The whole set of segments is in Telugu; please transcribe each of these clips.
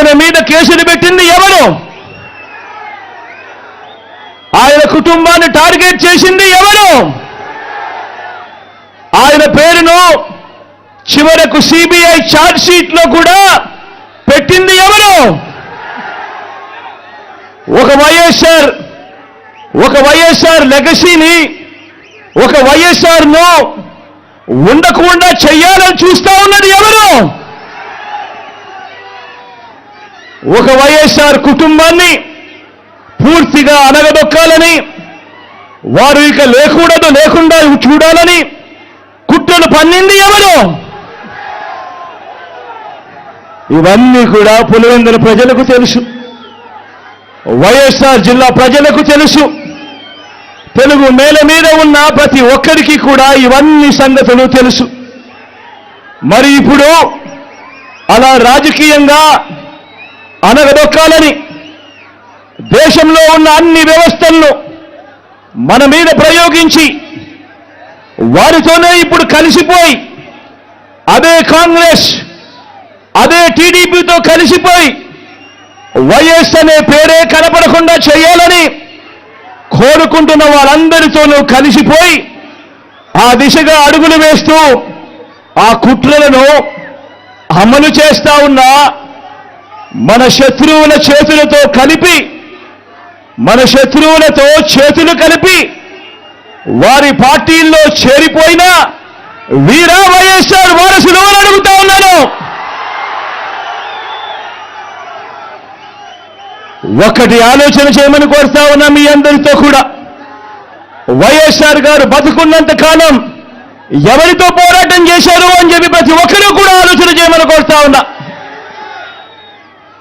ఆయన మీద కేసులు పెట్టింది ఎవరు ఆయన కుటుంబాన్ని టార్గెట్ చేసింది ఎవరు ఆయన పేరును చివరకు సిబిఐ ఛార్జ్ షీట్లో కూడా పెట్టింది ఎవరు ఒక వైఎస్ఆర్ ఒక వైఎస్ఆర్ లెగసీని ఒక వైఎస్ఆర్ను ఉండకుండా చెయ్యాలని చూస్తా ఉన్నది ఎవరు? ఒక వైఎస్ఆర్ కుటుంబాన్ని పూర్తిగా అనగదొక్కాలని వారు ఇక లేకూడదు లేకుండా చూడాలని కుట్రలు పన్నింది ఎవరు? ఇవన్నీ కూడా పులివెందుల ప్రజలకు తెలుసు. వైఎస్ఆర్ జిల్లా ప్రజలకు తెలుసు. తెలుగు నేల మీద ఉన్న ప్రతి ఒక్కరికి కూడా ఇవన్నీ సంగతులు తెలుసు. మరి ఇప్పుడు అలా రాజకీయంగా అనగదొక్కాలని దేశంలో ఉన్న అన్ని వ్యవస్థలను మన మీద ప్రయోగించి వారితోనే ఇప్పుడు కలిసిపోయి అదే కాంగ్రెస్ అదే టీడీపీతో కలిసిపోయి వైఎస్ అనే పేరే కనపడకుండా చేయాలని కోరుకుంటున్న వారందరితోనూ కలిసిపోయి ఆ దిశగా అడుగులు వేస్తూ ఆ కుట్రలను అమలు చేస్తా ఉన్న మన శత్రువుల చేతులతో కలిపి మన శత్రువులతో చేతులు కలిపి వారి పార్టీల్లో చేరిపోయిన వీరా వైఎస్ఆర్ వారసులు అని అడుగుతా ఉన్నాను. ఒకటి ఆలోచన చేయమని కోరుతా ఉన్నా మీ అందరితో కూడా. వైఎస్ఆర్ గారు బతుకున్నంత కాలం ఎవరితో పోరాటం చేశారు అని చెప్పి ప్రతి ఒక్కరూ కూడా ఆలోచన చేయమని కోరుతా ఉన్నా.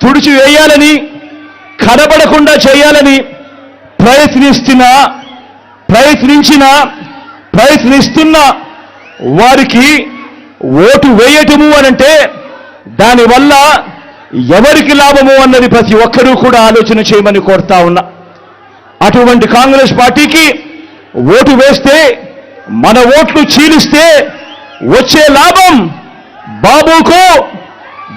తుడిచి వేయాలని కనబడకుండా చేయాలని ప్రయత్నిస్తున్న ప్రయత్నించిన ప్రయత్నిస్తున్న వారికి ఓటు వేయటము అనంటే దానివల్ల ఎవరికి లాభము అన్నది ప్రతి ఒక్కరూ కూడా ఆలోచన చేయమని కోరుతా ఉన్నా. అటువంటి కాంగ్రెస్ పార్టీకి ఓటు వేస్తే మన ఓట్లు చీలిస్తే వచ్చే లాభం బాబుకు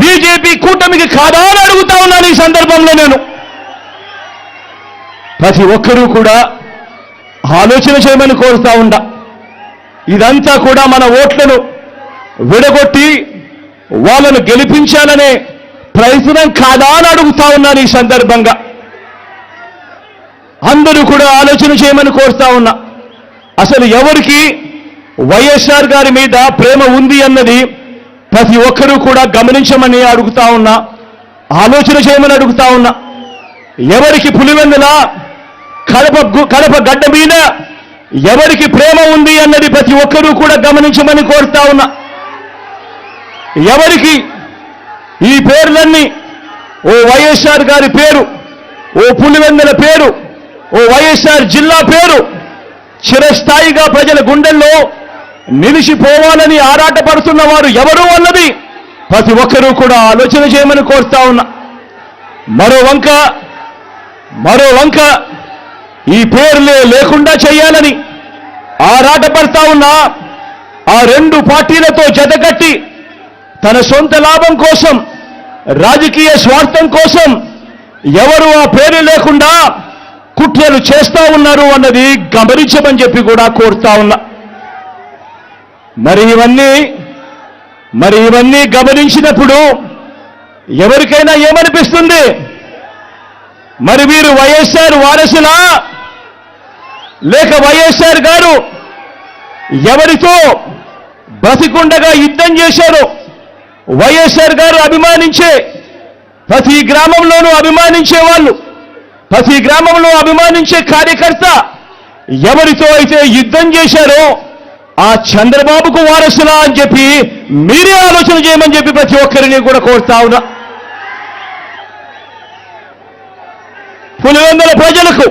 బీజేపీ కూటమికి కాదా అని అడుగుతా ఉన్నాను ఈ సందర్భంలో నేను. ప్రతి ఒక్కరూ కూడా ఆలోచన చేయమని కోరుతా ఉండా. ఇదంతా కూడా మన ఓట్లను విడగొట్టి వాళ్ళను గెలిపించాలనే ప్రయత్నం కాదా అని అడుగుతా ఉన్నాను ఈ సందర్భంగా. అందరూ కూడా ఆలోచన చేయమని కోరుతా ఉన్నా. అసలు ఎవరికి వైఎస్ఆర్ గారి మీద ప్రేమ ఉంది అన్నది ప్రతి ఒక్కరూ కూడా గమనించమని అడుగుతా ఉన్నా ఆలోచన చేయమని అడుగుతా ఉన్నా. ఎవరికి పులివెందుల? కడప కడప గడ్డ మీద ఎవరికి ప్రేమ ఉంది అన్నది ప్రతి ఒక్కరూ కూడా గమనించమని కోరుతా ఉన్నా. ఎవరికి ఈ పేర్లన్నీ ఓ వైఎస్ఆర్ గారి పేరు ఓ పులివెందుల పేరు ఓ వైఎస్ఆర్ జిల్లా పేరు చిరస్థాయిగా ప్రజల గుండెల్లో నిలిచిపోవాలని ఆరాటపడుతున్న వారు ఎవరు అన్నది ప్రతి ఒక్కరూ కూడా ఆలోచన చేయమని కోరుతా ఉన్నా. మరో వంక మరో వంక ఈ పేర్లే లేకుండా చేయాలని ఆరాటపడతా ఉన్న. ఆ రెండు పార్టీలతో జతకట్టి తన సొంత లాభం కోసం రాజకీయ స్వార్థం కోసం ఎవరు ఆ పేరు లేకుండా కుట్రలు చేస్తా ఉన్నారు అన్నది గమనించమని చెప్పి కూడా కోరుతా ఉన్నా. మరి ఇవన్నీ మరి ఇవన్నీ గమనించినప్పుడు ఎవరికైనా ఏమనిపిస్తుంది? మరి వీరు వైఎస్ఆర్ వారసులా? లేక వైఎస్ఆర్ గారు ఎవరితో బ్రతికుండగా యుద్ధం చేశారు? వైఎస్ఆర్ గారు అభిమానించే ప్రతి గ్రామంలోనూ అభిమానించే వాళ్ళు ప్రతి గ్రామంలో అభిమానించే కార్యకర్త ఎవరితో అయితే యుద్ధం చేశారో ఆ చంద్రబాబుకు వారసులా అని చెప్పి మీరే ఆలోచన చేయమని చెప్పి ప్రతి ఒక్కరిని కూడా కోరుతా ఉన్నా. పులివెందుల ప్రజలకు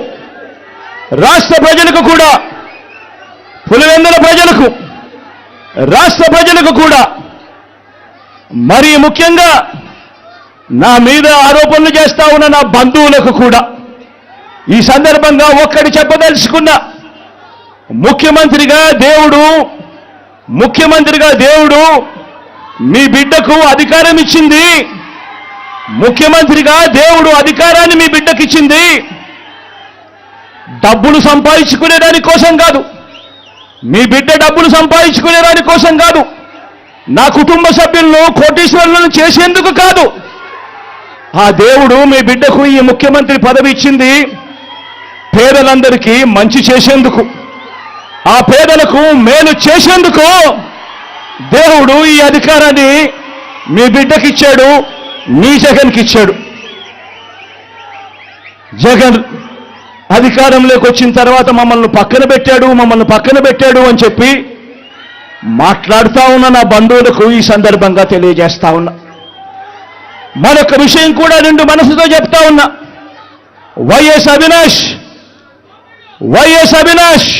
రాష్ట్ర ప్రజలకు కూడా పులివెందుల ప్రజలకు రాష్ట్ర ప్రజలకు కూడా మరి ముఖ్యంగా నా మీద ఆరోపణలు చేస్తా ఉన్న నా బంధువులకు కూడా ఈ సందర్భంగా ఒక్కటి చెప్పదలుచుకున్నా. ముఖ్యమంత్రిగా దేవుడు ముఖ్యమంత్రిగా దేవుడు మీ బిడ్డకు అధికారం ఇచ్చింది. ముఖ్యమంత్రిగా దేవుడు అధికారాన్ని మీ బిడ్డకి ఇచ్చింది. డబ్బులు సంపాదించుకునే దాని కోసం కాదు. మీ బిడ్డ డబ్బులు సంపాదించుకునే దాని కోసం కాదు. నా కుటుంబ సభ్యులను కోటీశ్వరులను చేసేందుకు కాదు. ఆ దేవుడు మీ బిడ్డకు ఈ ముఖ్యమంత్రి పదవి ఇచ్చింది. పేదలందరికీ మంచి చేసేందుకు. ఆ పేదలకు మేలు చేసేందుకు దేవుడు ఈ అధికారాన్ని మీ బిడ్డకిచ్చాడు మీ జగన్కి ఇచ్చాడు జగన్ అధికారంలోకి వచ్చిన తర్వాత మమ్మల్ని పక్కన పెట్టాడు మమ్మల్ని పక్కన పెట్టాడు అని చెప్పి మాట్లాడుతా ఉన్న నా బంధువులకు ఈ సందర్భంగా తెలియజేస్తా ఉన్నా. మరొక విషయం కూడా రెండు మనసుతో చెప్తా ఉన్నా. వైఎస్ అవినాష్ వైఎస్ అవినాష్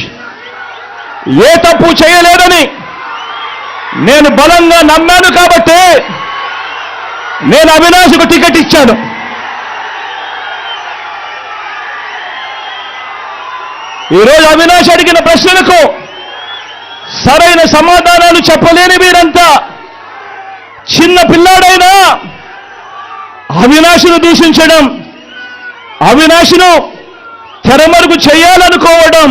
ఏ తప్పు చేయలేదని నేను బలంగా నమ్మాను కాబట్టి నేను అవినాశకు టికెట్ ఇచ్చాను. ఈరోజు అవినాష్ అడిగిన ప్రశ్నలకు సరైన సమాధానాలు చెప్పలేని వీరంతా చిన్న పిల్లాడైనా అవినాశును దూషించడం అవినాశును తెరమరుగు చేయాలనుకోవడం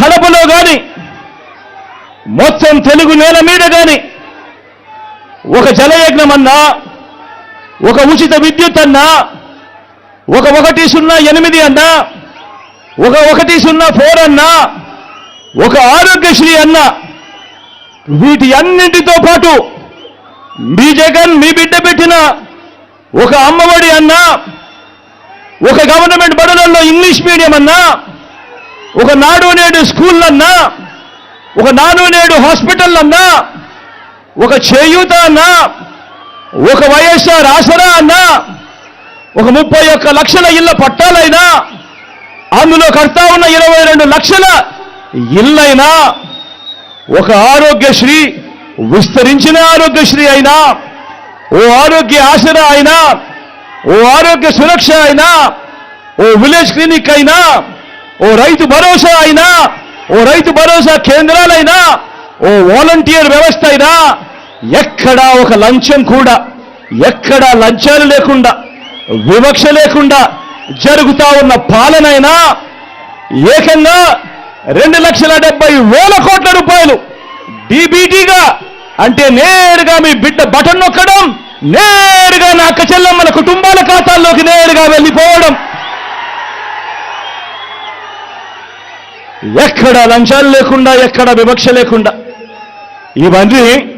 కడపలో కానీ మొత్తం తెలుగు నేల మీద కానీ ఒక జలయజ్ఞం అన్నా ఒక ఉచిత విద్యుత్ అన్నా ఒక ఒకటి సున్నా ఎనిమిది అన్నా ఒక ఒకటి సున్నా ఫోర్ అన్నా ఒక ఆరోగ్యశ్రీ అన్నా వీటి అన్నింటితో పాటు మీ జగన్ మీ బిడ్డ పెట్టిన ఒక అమ్మఒడి అన్నా ఒక గవర్నమెంట్ బడులలో ఇంగ్లీష్ మీడియం అన్నా ఒక నాడు నేడు స్కూళ్ళన్నా ఒకనాడు ఒక నాడు నేడు హాస్పిటల్ అన్నా ఒక చేయూత అన్నా ఒక వైఎస్ఆర్ ఆసరా అన్నా ఒక ముప్పై ఒక్క లక్షల ఇళ్ళ పట్టాలైనా అందులో కడతా ఉన్న ఇరవై రెండు లక్షల ఇల్లైనా ఒక ఆరోగ్యశ్రీ విస్తరించిన ఆరోగ్యశ్రీ అయినా ఓ ఆరోగ్య ఆసరా అయినా ఓ ఆరోగ్య సురక్ష అయినా ఓ విలేజ్ క్లినిక్ అయినా ఓ రైతు భరోసా అయినా ఓ రైతు భరోసా కేంద్రాలైనా ఓ వాలంటీర్ వ్యవస్థ అయినా ఎక్కడా ఒక లంచం కూడా ఎక్కడా లంచాలు లేకుండా వివక్ష లేకుండా జరుగుతా ఉన్న పాలనైనా ఏకంగా రెండు లక్షల డెబ్బై వేల కోట్ల రూపాయలు డీబీటీగా అంటే నేరుగా మీ బిడ్డ బటన్ నొక్కడం నేరుగా నా అక్క కుటుంబాల ఖాతాల్లోకి నేరుగా వెళ్ళిపోవడం ఎక్కడ లంచాలు లేకుండా ఎక్కడ వివక్ష లేకుండా. ఇవన్నీ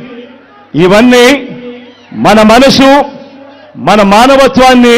ఇవన్నీ మన మనసు మన మానవత్వాన్ని